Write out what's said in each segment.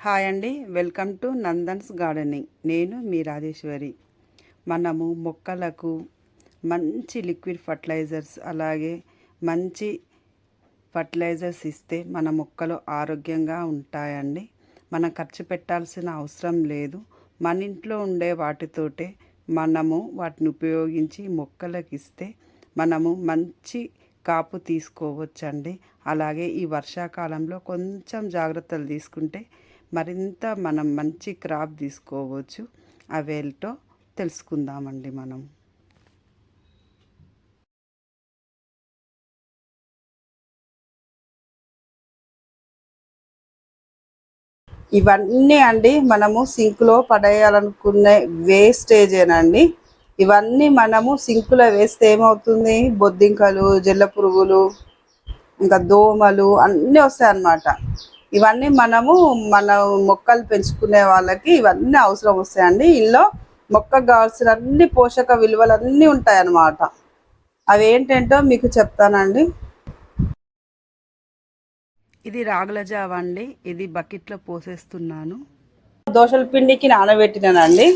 Hi అండి. Welcome to Nandan's gardening. నేను మీ రాజేశ్వరి. మనము మొక్కలకు మంచి లిక్విడ్ ఫర్టిలైజర్స్ అలాగే మంచి ఫర్టిలైజర్స్ ఇస్తే మన మొక్కలు ఆరోగ్యంగా ఉంటాయండి. మనం ఖర్చు పెట్టాల్సిన అవసరం లేదు. మన ఇంట్లో ఉండే వాటితోటే మనము వాటిని ఉపయోగించి మొక్కలకు ఇస్తే మనము మంచి కాపు తీసుకోవచ్చండి. అలాగే ఈ వర్షాకాలంలో కొంచెం జాగ్రత్తలు తీసుకుంటే మరింత మనం మంచి క్రాప్ తీసుకోవచ్చు. అవేల్టో తెలుసుకుందామండి మనం. ఇవన్నీ అండి మనము సింక్లో పడేయాలనుకునే వేస్టేజేనండి. ఇవన్నీ మనము సింకులో వేస్తే ఏమవుతుంది? బొద్దింకలు జల్ల పురుగులు ఇంకా దోమలు అన్నీ వస్తాయి అన్నమాట ఇవన్నీ మనము మన మొక్కలు పెంచుకునే వాళ్ళకి ఇవన్నీ అవసరం వస్తాయండి. ఇందులో మొక్కకు కావాల్సిన అన్ని పోషక విలువలు అన్నీ ఉంటాయి అన్నమాట అవి ఏంటంటో మీకు చెప్తానండి. ఇది రాగుల జావ అండి. ఇది బకెట్లో పోసేస్తున్నాను. దోశల పిండికి నానబెట్టినానండి.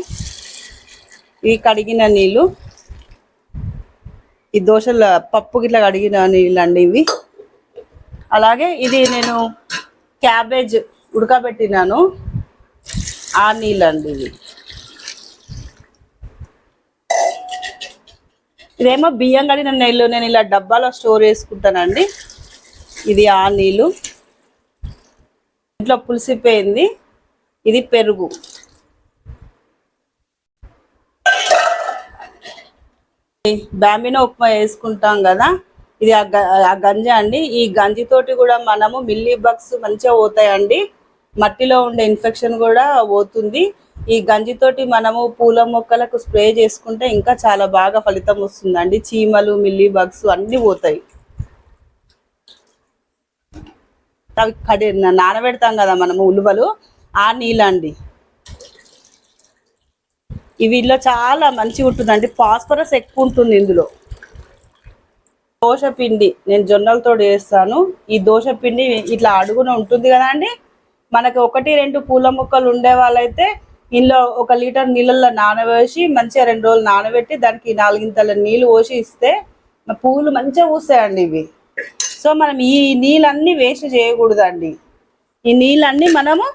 ఇవి కడిగిన నీళ్ళు. ఈ దోశల పప్పు గిట్ల కడిగిన నీళ్ళు అండి ఇవి. అలాగే ఇది నేను క్యాబేజ్ ఉడకబెట్టినాను. ఆ నీళ్ళు అండి ఇవి. ఇదేమో బియ్యం కడిగిన నీళ్ళు నేను ఇలా డబ్బాలో స్టోర్ చేసుకుంటానండి. ఇది ఆ నీళ్ళు. ఇంట్లో పులిసిపోయింది. ఇది పెరుగు. బ్యాంబినో ఉప్మా వేసుకుంటాం కదా. ఇది ఆ గ- అండి. ఈ గంజి తోటి కూడా మనము మిల్లీ బగ్స్ మంచిగా పోతాయండి. మట్టిలో ఉండే ఇన్ఫెక్షన్ కూడా పోతుంది. ఈ గంజితోటి మనము పూల మొక్కలకు స్ప్రే చేసుకుంటే ఇంకా చాలా బాగా ఫలితం వస్తుందండి. చీమలు మిల్లీ బగ్స్ అన్నీ పోతాయి. అవి కడి నానబెడతాం కదా మనము ఉలువలు. ఆ నీళ్ళండి. ఇవి ఇలా చాలా మంచిగా ఉంటుందండి. ఫాస్ఫరస్ ఎక్కువ ఉంటుంది ఇందులో. దోశ పిండి నేను జొన్నలతో వేస్తాను ఈ దోశ పిండి ఇట్లా అడుగున ఉంటుంది కదా అండి? మనకి ఒకటి రెండు పూల మొక్కలు ఉండే వాళ్ళైతే ఇందులో ఒక లీటర్ నీళ్ళల్లో నానవేసి మంచిగా రెండు రోజులు నానబెట్టి దానికి నాలుగింతల నీళ్ళు పోసి ఇస్తే పూలు మంచిగా పూస్తాయండి ఇవి. సో మనం ఈ నీళ్ళన్నీ వేస్ట్ చేయకూడదండి. ఈ నీళ్ళన్నీ మనము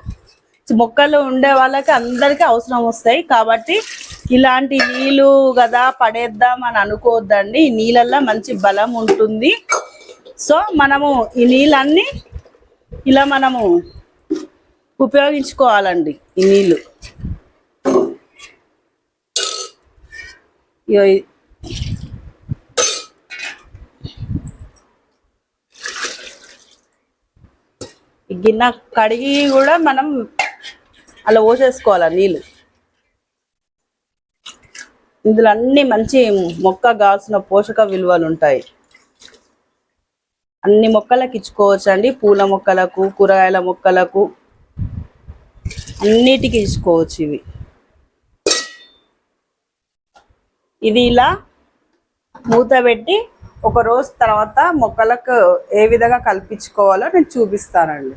మొక్కలు ఉండే వాళ్ళకి అందరికీ అవసరం వస్తాయి. కాబట్టి ఇలాంటి నీళ్ళు కదా పడేద్దాం అని అనుకోవద్దండి. ఈ నీళ్ళల్లో మంచి బలం ఉంటుంది. సో మనము ఈ నీళ్ళన్నీ ఇలా మనము ఉపయోగించుకోవాలండి ఈ నీళ్ళు. గిన్నె కడిగి కూడా మనం అలా పోసేసుకోవాలి నీళ్ళు. ఇందులో అన్ని మంచి మొక్క కావాల్సిన పోషక విలువలు ఉంటాయి. అన్ని మొక్కలకు ఇచ్చుకోవచ్చు అండి పూల మొక్కలకు కూరగాయల మొక్కలకు అన్నిటికీ ఇచ్చుకోవచ్చు ఇవి. ఇది ఇలా మూత పెట్టి ఒక రోజు తర్వాత మొక్కలకు ఏ విధంగా కల్పించుకోవాలో నేను చూపిస్తానండి.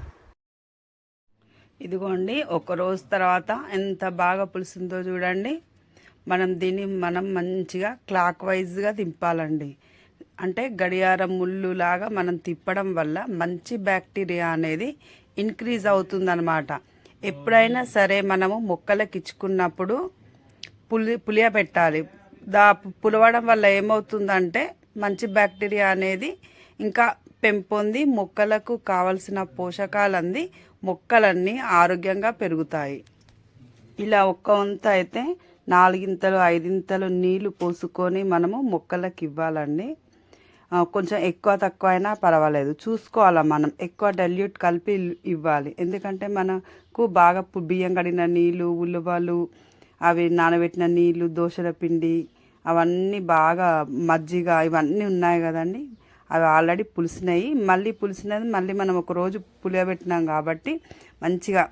ఇదిగోండి ఒక రోజు తర్వాత ఎంత బాగా పులుసుందో చూడండి. మనం దీన్ని మనం మంచిగా క్లాక్ వైజ్గా తింపాలండి. అంటే గడియారం ముళ్ళు లాగా మనం తిప్పడం వల్ల మంచి బ్యాక్టీరియా అనేది ఇంక్రీజ్ అవుతుందన్నమాట. ఎప్పుడైనా సరే మనము మొక్కలకు ఇచ్చుకున్నప్పుడు పులి పులియ పెట్టాలి. దా పులవడం వల్ల ఏమవుతుందంటే మంచి బ్యాక్టీరియా అనేది ఇంకా పెంపొంది మొక్కలకు కావలసిన పోషకాలు అంది మొక్కలన్నీ ఆరోగ్యంగా పెరుగుతాయి. ఇలా ఒక్క వంత అయితే నాలుగింతలు ఐదింతలు నీళ్ళు పోసుకొని మనము మొక్కలకు ఇవ్వాలండి కొంచెం ఎక్కువ తక్కువ అయినా పర్వాలేదు. చూసుకోవాలా మనం. ఎక్కువ డల్యూట్ కలిపి ఇవ్వాలి. ఎందుకంటే మనకు బాగా బియ్యం కడిగిన నీళ్ళు ఉలువలు అవి నానబెట్టిన నీళ్ళు దోశల పిండి అవన్నీ బాగా మజ్జిగ ఇవన్నీ ఉన్నాయి కదండి. అవి ఆల్రెడీ పులిసినాయి. మళ్ళీ పులిసినది మళ్ళీ మనం ఒక రోజు పులియబెట్టినాం కాబట్టి మంచిగా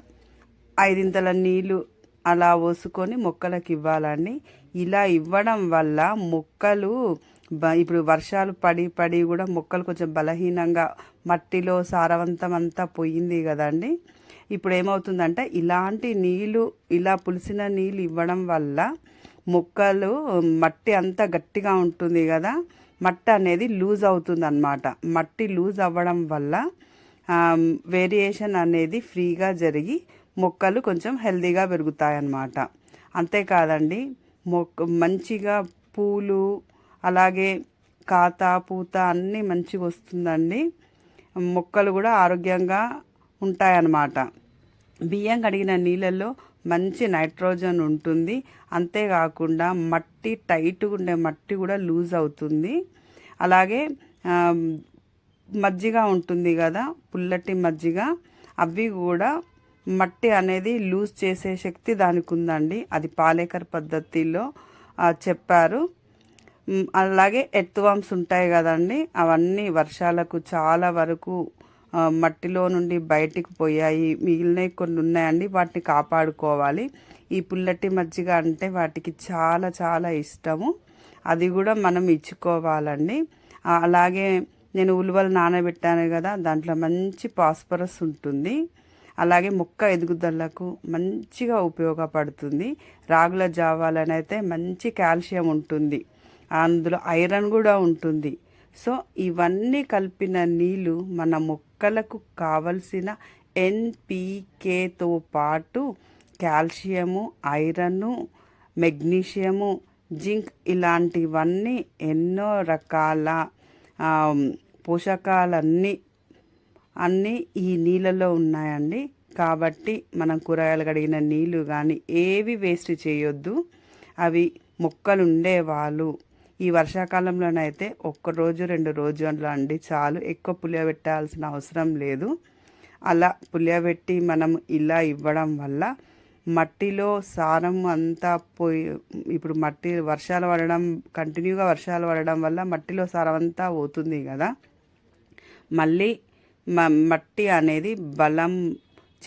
ఐదింతల నీళ్ళు అలా పోసుకొని మొక్కలకు ఇవ్వాలండి ఇలా ఇవ్వడం వల్ల మొక్కలు బ- ఇప్పుడు వర్షాలు పడి పడి కూడా మొక్కలు కొంచెం బలహీనంగా మట్టిలో సారవంతం అంతా పోయింది కదండి. ఇప్పుడు ఏమవుతుందంటే ఇలాంటి నీళ్ళు ఇలా పులిసిన నీళ్ళు ఇవ్వడం వల్ల మొక్కలు మట్టి అంతా గట్టిగా ఉంటుంది కదా. మట్టి అనేది లూజ్ అవుతుంది అనమాట మట్టి లూజ్ అవ్వడం వల్ల వేరియేషన్ అనేది ఫ్రీగా జరిగి మొక్కలు కొంచెం హెల్దీగా పెరుగుతాయి అన్నమాట అంతేకాదండి మొక్క మంచిగా పూలు అలాగే కాత పూత అన్నీ మంచిగా వస్తుందండి. మొక్కలు కూడా ఆరోగ్యంగా ఉంటాయన్నమాట. బియ్యం కడిగిన నీళ్ళల్లో మంచి నైట్రోజన్ ఉంటుంది. అంతేకాకుండా మట్టి టైట్గా ఉండే మట్టి కూడా లూజ్ అవుతుంది. అలాగే మజ్జిగ ఉంటుంది కదా పుల్లటి మజ్జిగ అవి కూడా మట్టి అనేది లూజ్ చేసే శక్తి దానికి ఉందండి అది పాలేకర్ పద్ధతిలో చెప్పారు. అలాగే ఎర్త్వామ్స్ ఉంటాయి కదండి. అవన్నీ వర్షాలకు చాలా వరకు మట్టిలో నుండి బయటికి పోయాయి. మిగిలినవి కొన్ని ఉన్నాయండి. వాటిని కాపాడుకోవాలి. ఈ పుల్లటి మజ్జిగ అంటే వాటికి చాలా చాలా ఇష్టము. అది కూడా మనం ఇచ్చుకోవాలండి. అలాగే నేను ఉలువలు నానబెట్టాను కదా దాంట్లో మంచి పాస్పరస్ ఉంటుంది. అలాగే మొక్క ఎదుగుదలకు మంచిగా ఉపయోగపడుతుంది. రాగుల జావాలనైతే మంచి కాల్షియం ఉంటుంది. అందులో ఐరన్ కూడా ఉంటుంది. సో ఇవన్నీ కలిపిన నీళ్ళు మన మొక్కలకు కావలసిన ఎన్పికేతో పాటు కాల్షియము ఐరను మెగ్నీషియము జింక్ ఇలాంటివన్నీ ఎన్నో రకాల పోషకాలన్నీ అన్నీ ఈ నీళ్ళలో ఉన్నాయండి. కాబట్టి మనం కూరగాయలు కడిగిన నీళ్ళు కానీ ఏవి వేస్ట్ చేయొద్దు. అవి మొక్కలు ఉండేవాళ్ళు ఈ వర్షాకాలంలోనైతే ఒక్క రోజు రెండు రోజులు అండి చాలు. ఎక్కువ పులియబెట్టాల్సిన అవసరం లేదు. అలా పులియబెట్టి మనం ఇలా ఇవ్వడం వల్ల మట్టిలో సారం అంతా పోయి ఇప్పుడు మట్టి వర్షాలు పడడం కంటిన్యూగా వర్షాలు పడడం వల్ల మట్టిలో సారం అంతా పోతుంది కదా. మళ్ళీ మట్టి అనేది బలం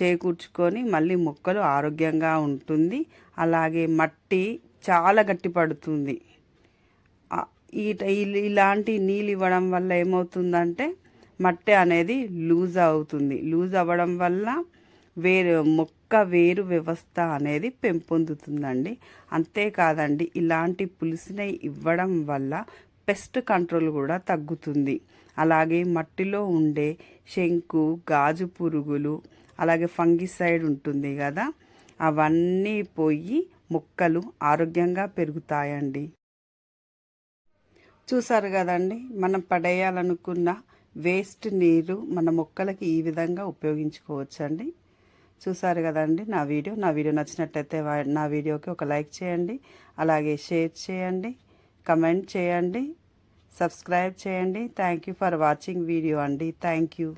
చేకూర్చుకొని మళ్ళీ మొక్కలు ఆరోగ్యంగా ఉంటుంది. అలాగే మట్టి చాలా గట్టిపడుతుంది. పడుతుంది ఈ- ఇలాంటి నీళ్ళు ఇవ్వడం వల్ల ఏమవుతుందంటే మట్టి అనేది లూజ్ అవుతుంది. లూజ్ అవ్వడం వల్ల వేరు మొక్క వేరు వ్యవస్థ అనేది పెంపొందుతుందండి. అంతేకాదండి ఇలాంటి పులిసినవి ఇవ్వడం వల్ల పెస్ట్ కంట్రోల్ కూడా తగ్గుతుంది. అలాగే మట్టిలో ఉండే శంకు గాజు పురుగులు అలాగే ఫంగిసైడ్ ఉంటుంది కదా అవన్నీ పోయి మొక్కలు ఆరోగ్యంగా పెరుగుతాయండి. చూసారు కదండి మనం పడేయాలనుకున్న వేస్ట్ నీరు మన మొక్కలకి ఈ విధంగా ఉపయోగించుకోవచ్చండి. చూసారు కదండి నా వీడియో. నా వీడియో నచ్చినట్టయితే వా- నా వీడియోకి ఒక లైక్ చేయండి అలాగే షేర్ చేయండి కమెంట్ చేయండి. సబ్స్క్రైబ్ చేయండి. Thank you for watching video అండి. Thank you